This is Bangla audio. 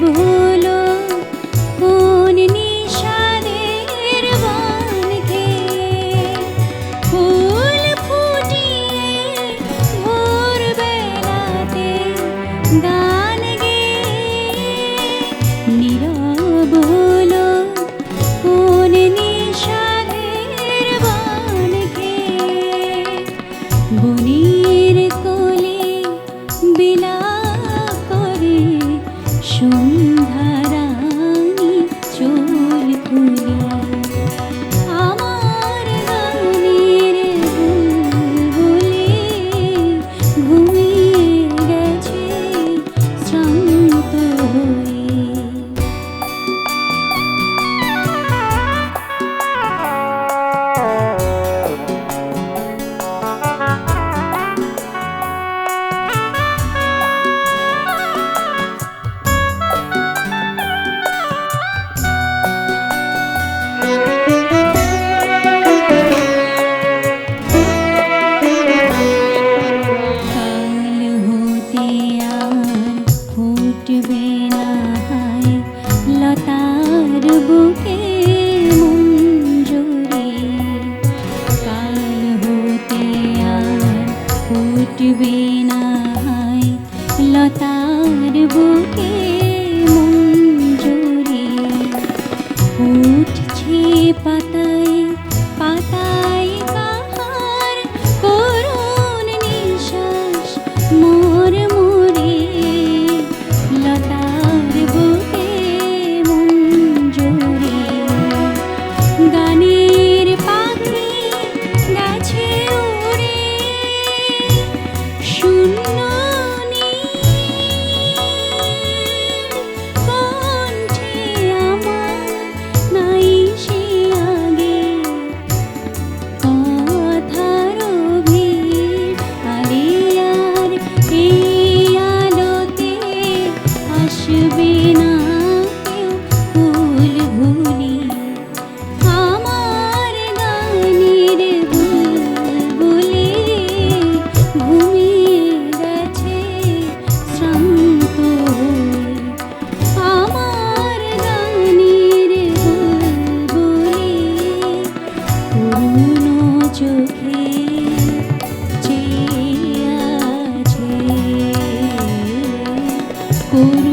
ভুলো, কোন নিশাদের বনকে ফুল ফুটিয়ে ভোর বেলাতে গান গে নীরব হলো, কোন নিশাদের বনকে বনির কোলে বিলা করে শুন নাই। লতার বুকে মঞ্জুরি উঠছে পাতা escuro.